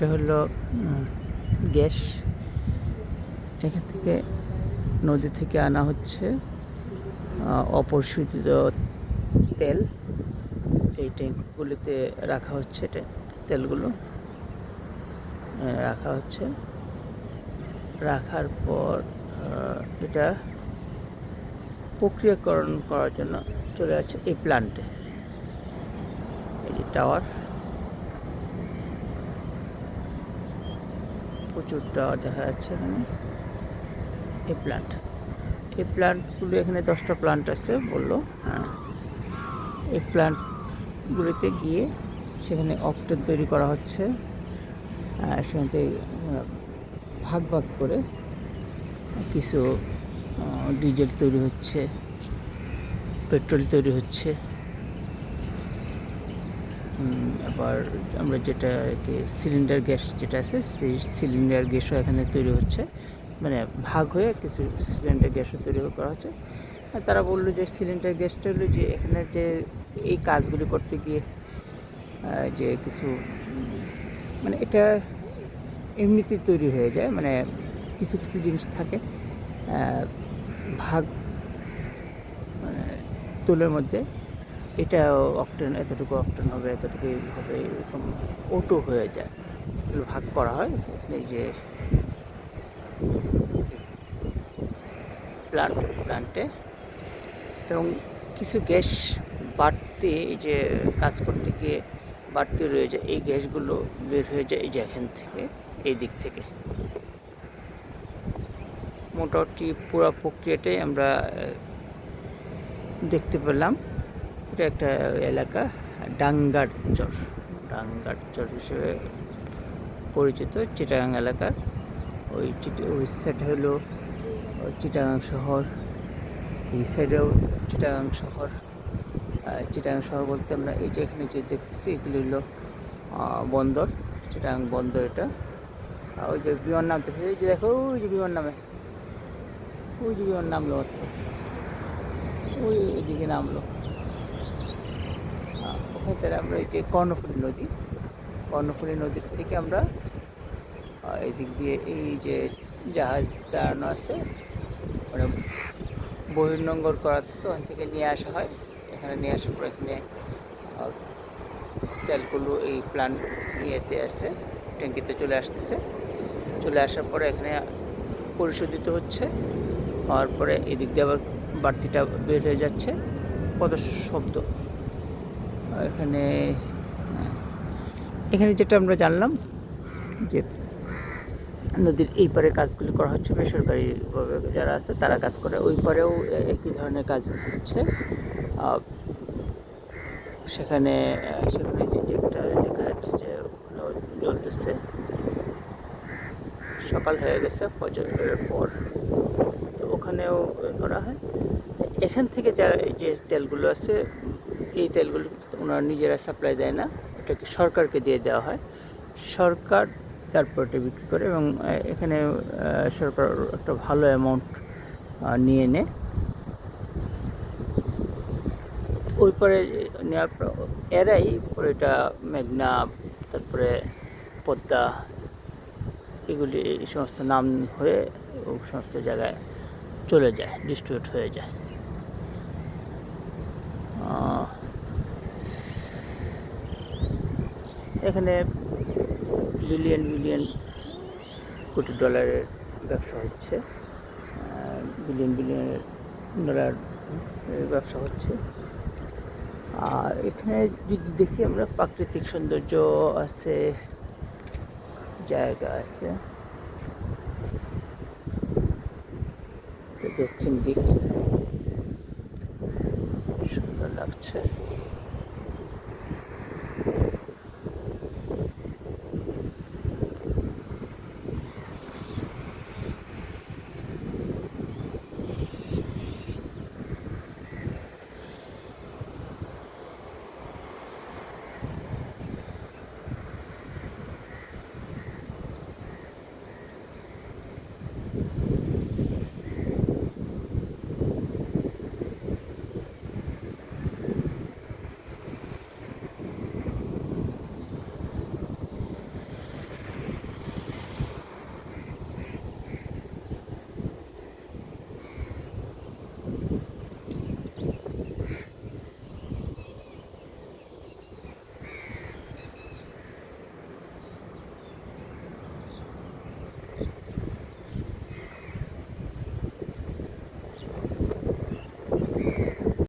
এটা হলো গ্যাস। এখান থেকে নদী থেকে আনা হচ্ছে অপরিশোধিত তেল। এই ট্যাঙ্কগুলিতে রাখা হচ্ছে তেলগুলো রাখা হচ্ছে। রাখার পর এটা প্রক্রিয়াকরণ করার জন্য চলে যাচ্ছে এই প্ল্যান্টে এই যে টাওয়ার প্রচুর দেখা যাচ্ছে এখানে। এই প্ল্যান্ট এই প্ল্যান্টগুলো এখানে দশটা প্ল্যান্ট আছে বলল হ্যাঁ। এই প্ল্যান্টগুলিতে গিয়ে সেখানে অক্টেন তৈরি করা হচ্ছে সেখান থেকে ভাগ ভাগ করে কিছু ডিজেল তৈরি হচ্ছে পেট্রোল তৈরি হচ্ছে। আবার আমরা যেটা সিলিন্ডার গ্যাস যেটা আছে, সেই সিলিন্ডার গ্যাসও এখানে তৈরি হচ্ছে। মানে ভাগ হয়ে কিছু সিলিন্ডার গ্যাসও তৈরি করা হচ্ছে। আর তারা বলল যে সিলিন্ডার গ্যাসটা হলো যে এখানে যে এই কাজগুলি করতে গিয়ে যে কিছু মানে এটা এমনিতেই তৈরি হয়ে যায় মানে কিছু কিছু জিনিস থাকে ভাগ মানে তুলের মধ্যে। এটা অক্টেন এতটুকু অক্টেন হবে এতটুকু হবে, এরকম অটো হয়ে যায়। এগুলো ভাগ করা হয়, এই যে প্লান্ট প্লান্টে এবং কিছু গ্যাস বাড়তি, এই যে কাজ করতে গিয়ে বাড়তি রয়ে যায়, এই গ্যাসগুলো বের হয়ে যায় এই যে এখান থেকে, এই দিক থেকে। মোটামুটি পুরো প্রক্রিয়াটাই আমরা দেখতে পেলাম। এটা একটা এলাকা ডাঙ্গার চর ডাঙ্গার চর হিসেবে পরিচিত চিটাগাং এলাকার ওই চিটা ওই সাইড হলো চিটাগাং শহর। এই সাইডেও চিটাগাং শহর। চিটাগাং শহর বলতে আমরা এই যে এখানে যে দেখতেছি, এগুলি হলো বন্দর। চিটাগাং বন্দর এটা। আর ওই যে বিমান নামতেছে যে দেখো, ওই যে বিমান নামে। ওই যে বিমান নামলো মাত্র। ওই এদিকে নামলো। থেকে আমরা যে কর্ণফুলী নদী কর্ণফুলী নদীর থেকে আমরা এদিক দিয়ে এই যে জাহাজ দাঁড়ানো আছে মানে বহির্নঙ্গর করা থেকে ওখান থেকে নিয়ে আসা হয়। এখানে নিয়ে আসার পর এখানে আহ, তেলগুলো এই প্লান্ট ইয়েতে আসছে ট্যাঙ্কিতে চলে আসতেছে। চলে আসার পরে এখানে পরিশোধিত হচ্ছে হওয়ার পরে এদিক দিয়ে আবার বাড়তিটা বের হয়ে যাচ্ছে। কত শব্দ এখানে হ্যাঁ, এখানে যেটা আমরা জানলাম যে নদীর এই পারে কাজগুলি করা হচ্ছে বেসরকারিভাবে যারা আছে তারা কাজ করে। ওই পারেও একই ধরনের কাজ হচ্ছে। সেখানে সেখানে যে একটা দেখা যাচ্ছে যে জ্বলতেছে। সকাল হয়ে গেছে ফজরের পর। তো ওখানেও করা হয়। এখান থেকে যা এই যে তেলগুলো আছে এই তেলগুলো ওনারা নিজেরা সাপ্লাই দেয় না এটাকে সরকারকে দিয়ে দেওয়া হয়। সরকার তারপর এটা বিক্রি করে এবং এখানে সরকার একটা ভালো অ্যামাউন্ট নিয়ে নেয়। ওই পরে নেওয়ার পর, এরাই পরে এটা মেঘনা, তারপরে পদ্মা, এগুলি এই সমস্ত নাম হয়ে ও সমস্ত জায়গায় চলে যায় ডিস্ট্রিবিউট হয়ে যায়। এখানে বিলিয়ন বিলিয়ন কোটি ডলারের ব্যবসা হচ্ছে। বিলিয়ন বিলিয়ন ডলার ব্যবসা হচ্ছে। আর এখানে যদি দেখি আমরা, প্রাকৃতিক সৌন্দর্য আছে, জায়গা আছে। দক্ষিণ দিক, সুন্দর লাগছে।